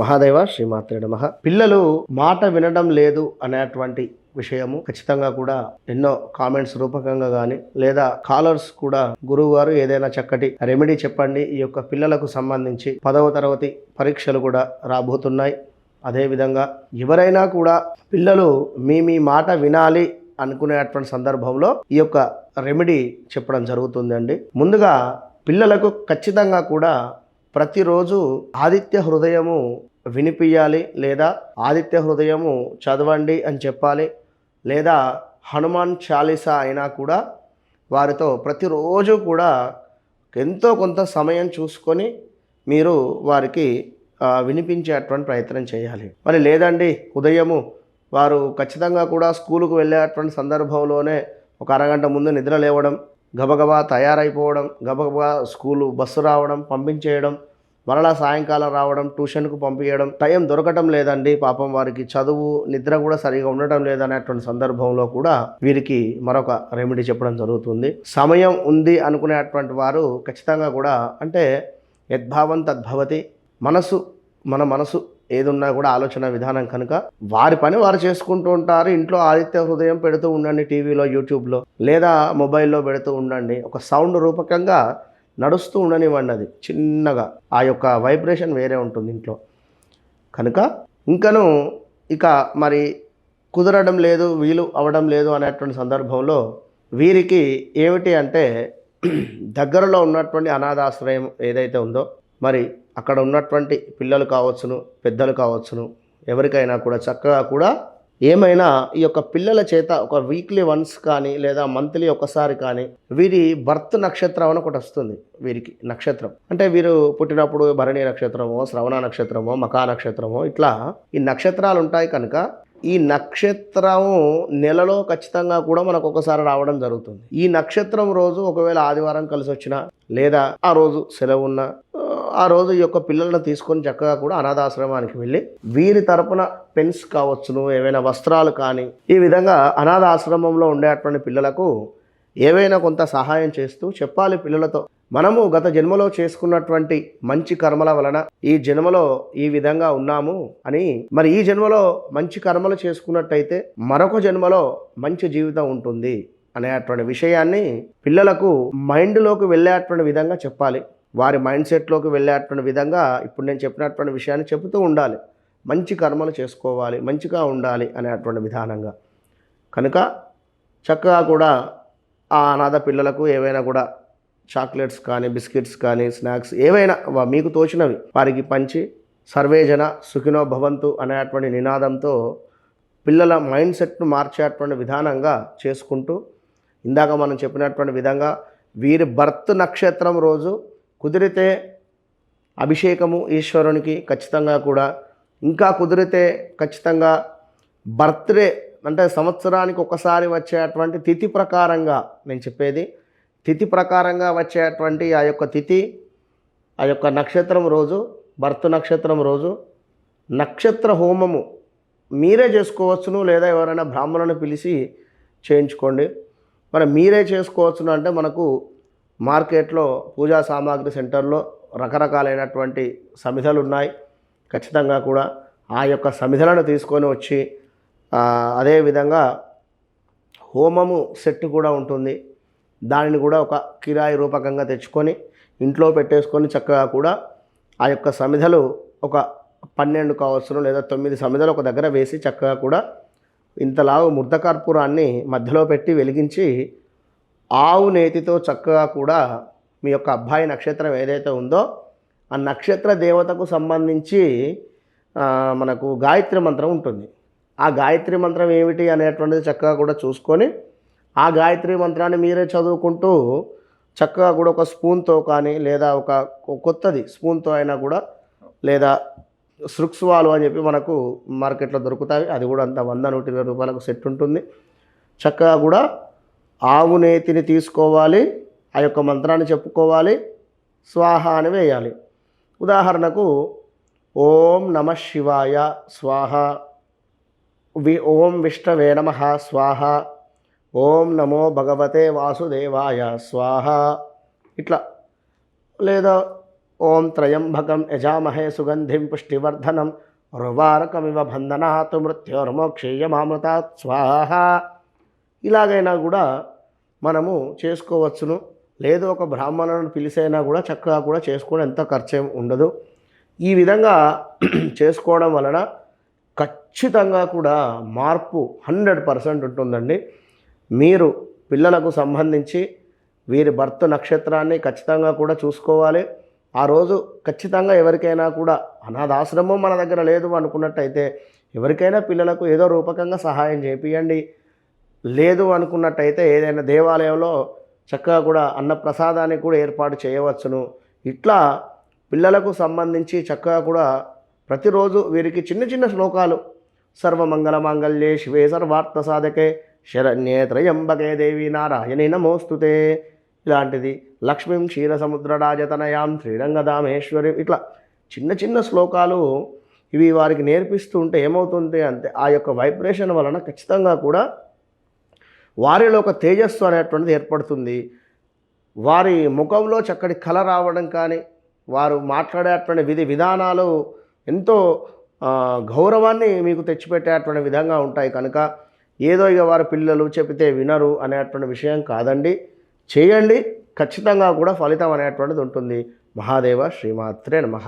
మహాదేవ శ్రీమాత్రే నమ. పిల్లలు మాట వినడం లేదు అనేటువంటి విషయము ఖచ్చితంగా కూడా ఎన్నో కామెంట్స్ రూపకంగా కానీ లేదా కాలర్స్ కూడా గురువు గారు ఏదైనా చక్కటి రెమెడీ చెప్పండి. ఈ యొక్క పిల్లలకు సంబంధించి పదవ తరగతి పరీక్షలు కూడా రాబోతున్నాయి. అదేవిధంగా ఎవరైనా కూడా పిల్లలు మీ మీ మాట వినాలి అనుకునేటువంటి సందర్భంలో ఈ యొక్క రెమెడీ చెప్పడం జరుగుతుందండి. ముందుగా పిల్లలకు ఖచ్చితంగా కూడా ప్రతిరోజు ఆదిత్య హృదయము వినిపించాలి లేదా ఆదిత్య హృదయము చదవండి అని చెప్పాలి లేదా హనుమాన్ చాలీసా అయినా కూడా వారితో ప్రతిరోజు కూడా ఎంతో కొంత సమయం చూసుకొని మీరు వారికి వినిపించేటువంటి ప్రయత్నం చేయాలి. మరి లేదండి ఉదయము వారు ఖచ్చితంగా కూడా స్కూలుకు వెళ్ళేటువంటి సందర్భంలోనే ఒక అరగంట ముందు నిద్ర లేవడం గబగబా తయారైపోవడం గబగబా స్కూలు బస్సు రావడం పంపించేయడం మరలా సాయంకాలం రావడం ట్యూషన్కు పంపించడం టైం దొరకటం లేదండి. పాపం వారికి చదువు నిద్ర కూడా సరిగా ఉండటం లేదనేటువంటి సందర్భంలో కూడా వీరికి మరొక రెమెడీ చెప్పడం జరుగుతుంది. సమయం ఉంది అనుకునేటువంటి వారు ఖచ్చితంగా కూడా అంటే యద్భావం తద్భవతి మనసు మన మనసు ఏదున్నా కూడా ఆలోచన విధానం కనుక వారి పని వారు చేసుకుంటూ ఉంటారు. ఇంట్లో ఆదిత్య హృదయం పెడుతూ ఉండండి టీవీలో యూట్యూబ్లో లేదా మొబైల్లో పెడుతూ ఉండండి. ఒక సౌండ్ రూపకంగా నడుస్తూ ఉండనివ్వండి అది. చిన్నగా ఆ యొక్క వైబ్రేషన్ వేరే ఉంటుంది ఇంట్లో. కనుక ఇంకను ఇక మరి కుదరడం లేదు వీలు అవడం లేదు అనేటువంటి సందర్భంలో వీరికి ఏమిటి అంటే దగ్గరలో ఉన్నటువంటి అనాథాశ్రయం ఏదైతే ఉందో మరి అక్కడ ఉన్నటువంటి పిల్లలు కావచ్చును పెద్దలు కావచ్చును ఎవరికైనా కూడా చక్కగా కూడా ఏమైనా ఈ యొక్క పిల్లల చేత ఒక వీక్లీ వన్స్ కానీ లేదా మంత్లీ ఒకసారి కానీ వీరి బర్త్ నక్షత్రం అని ఒకటి వస్తుంది వీరికి నక్షత్రం. అంటే వీరు పుట్టినప్పుడు భరణి నక్షత్రమో శ్రవణ నక్షత్రమో మకా నక్షత్రమో ఇట్లా ఈ నక్షత్రాలు ఉంటాయి కనుక ఈ నక్షత్రం నెలలో ఖచ్చితంగా కూడా మనకు ఒకసారి రావడం జరుగుతుంది. ఈ నక్షత్రం రోజు ఒకవేళ ఆదివారం కలిసి వచ్చినా లేదా ఆ రోజు సెలవు ఉన్నా ఆ రోజు ఈ యొక్క పిల్లలను తీసుకొని చక్కగా కూడా అనాథాశ్రమానికి వెళ్ళి వీరి తరపున పెన్స్ కావచ్చును ఏవైనా వస్త్రాలు కానీ ఈ విధంగా అనాథాశ్రమంలో ఉండేటువంటి పిల్లలకు ఏవైనా కొంత సహాయం చేస్తూ చెప్పాలి పిల్లలతో. మనము గత జన్మలో చేసుకున్నటువంటి మంచి కర్మల వలన ఈ జన్మలో ఈ విధంగా ఉన్నాము అని మరి ఈ జన్మలో మంచి కర్మలు చేసుకున్నట్టయితే మరొక జన్మలో మంచి జీవితం ఉంటుంది అనేటువంటి విషయాన్ని పిల్లలకు మైండ్లోకి వెళ్ళేటువంటి విధంగా చెప్పాలి. వారి మైండ్ సెట్లోకి వెళ్ళేటువంటి విధంగా ఇప్పుడు నేను చెప్పినటువంటి విషయాన్ని చెబుతూ ఉండాలి. మంచి కర్మలు చేసుకోవాలి మంచిగా ఉండాలి అనేటువంటి విధానంగా. కనుక చక్కగా కూడా ఆ అనాథ పిల్లలకు ఏవైనా కూడా చాక్లెట్స్ కానీ బిస్కెట్స్ కానీ స్నాక్స్ ఏవైనా మీకు తోచినవి. వారికి పంచి సర్వేజన సుఖినో భవంతు అనేటువంటి నినాదంతో పిల్లల మైండ్ సెట్ను మార్చేటువంటి విధానంగా చేసుకుంటూ ఇందాక మనం చెప్పినటువంటి విధంగా వీరి బర్త్ నక్షత్రం రోజు కుదిరితే అభిషేకము ఈశ్వరునికి ఖచ్చితంగా కూడా. ఇంకా కుదిరితే ఖచ్చితంగా బర్త్డే అంటే సంవత్సరానికి ఒకసారి వచ్చేటువంటి తిథి ప్రకారంగా నేను చెప్పేది. తిథి ప్రకారంగా వచ్చేటువంటి ఆ యొక్క తిథి ఆ యొక్క నక్షత్రం రోజు భర్త నక్షత్రం రోజు నక్షత్ర హోమము మీరే చేసుకోవచ్చును లేదా ఎవరైనా బ్రాహ్మణుని పిలిచి చేయించుకోండి. మరి మీరే చేసుకోవచ్చును అంటే మనకు మార్కెట్లో పూజా సామాగ్రి సెంటర్లో రకరకాలైనటువంటి సమిధలు ఉన్నాయి ఖచ్చితంగా కూడా ఆ యొక్క సమిధలను తీసుకొని వచ్చి అదేవిధంగా హోమము సెట్ కూడా ఉంటుంది. దానిని కూడా ఒక కిరాయి రూపకంగా తెచ్చుకొని ఇంట్లో పెట్టేసుకొని చక్కగా కూడా ఆ యొక్క సమిధలు ఒక పన్నెండు కావచ్చును లేదా తొమ్మిది సమిధలు ఒక దగ్గర వేసి చక్కగా కూడా ఇంతలావు ముర్ధకర్పూరాన్ని మధ్యలో పెట్టి వెలిగించి ఆవు నేతితో చక్కగా కూడా మీ యొక్క అబ్బాయి నక్షత్రం ఏదైతే ఉందో ఆ నక్షత్ర దేవతకు సంబంధించి మనకు గాయత్రి మంత్రం ఉంటుంది. ఆ గాయత్రి మంత్రం ఏమిటి అనేటువంటిది చక్కగా కూడా చూసుకొని ఆ గాయత్రి మంత్రాన్ని మీరే చదువుకుంటూ చక్కగా కూడా ఒక స్పూన్తో కానీ లేదా ఒక కొత్తది స్పూన్తో అయినా కూడా లేదా సృక్స్వాలు అని చెప్పి మనకు మార్కెట్లో దొరుకుతాయి. అది కూడా అంత వంద నూట ఇరవై రూపాయలకు సెట్ ఉంటుంది. చక్కగా కూడా ఆవు నేతిని తీసుకోవాలి ఆ యొక్క మంత్రాన్ని చెప్పుకోవాలి స్వాహ అని వేయాలి. ఉదాహరణకు ఓం నమ శివాయ స్వాహ వి ఓం విష్ణవే నమ స్వాహ ఓం నమో భగవతే వాసుదేవాయ స్వాహ ఇట్లా. లేదా ఓం త్రయంబకం యజామహే సుగంధిం పుష్టివర్ధనం రువారకమివ బంధనాత్ మృత్యోర్మోక్షేయమామృతాత్ స్వాహ. ఇలాగైనా కూడా మనము చేసుకోవచ్చును. లేదు ఒక బ్రాహ్మణులను పిలిసైనా కూడా చక్కగా కూడా చేసుకోవడం ఎంత ఖర్చు ఉండదు. ఈ విధంగా చేసుకోవడం వలన ఖచ్చితంగా కూడా మార్పు హండ్రెడ్ పర్సెంట్ ఉంటుందండి. మీరు పిల్లలకు సంబంధించి వీరి భర్త నక్షత్రాన్ని ఖచ్చితంగా కూడా చూసుకోవాలి. ఆ రోజు ఖచ్చితంగా ఎవరికైనా కూడా అనాథాశ్రమం మన దగ్గర లేదు అనుకున్నట్టయితే ఎవరికైనా పిల్లలకు ఏదో రూపకంగా సహాయం చేపియండి. లేదు అనుకున్నట్టయితే ఏదైనా దేవాలయంలో చక్కగా కూడా అన్నప్రసాదాన్ని కూడా ఏర్పాటు చేయవచ్చును. ఇట్లా పిల్లలకు సంబంధించి చక్కగా కూడా ప్రతిరోజు వీరికి చిన్న చిన్న శ్లోకాలు. సర్వమంగళ మాంగళ్యే శివే సర్వార్థ సాధకే శరణ్యే త్రయంబకే దేవి నారాయణి నమోస్తుతే. ఇలాంటిది. లక్ష్మీం క్షీరసముద్రరాజతనయాం శ్రీరంగధామేశ్వరి ఇట్లా చిన్న చిన్న శ్లోకాలు ఇవి వారికి నేర్పిస్తూ ఉంటే ఏమవుతుంది అంటే ఆ యొక్క వైబ్రేషన్ వలన ఖచ్చితంగా కూడా వారిలో ఒక తేజస్సు అనేటువంటిది ఏర్పడుతుంది. వారి ముఖంలో చక్కటి కళ రావడం కానీ వారు మాట్లాడేటువంటి విధి విధానాలు ఎంతో గౌరవాన్ని మీకు తెచ్చిపెట్టేటువంటి విధంగా ఉంటాయి. కనుక ఏదో ఇక వారి పిల్లలు చెబితే వినరు అనేటువంటి విషయం కాదండి. చేయండి. ఖచ్చితంగా కూడా ఫలితం అనేటువంటిది ఉంటుంది. మహాదేవ శ్రీమాత్రే నమః.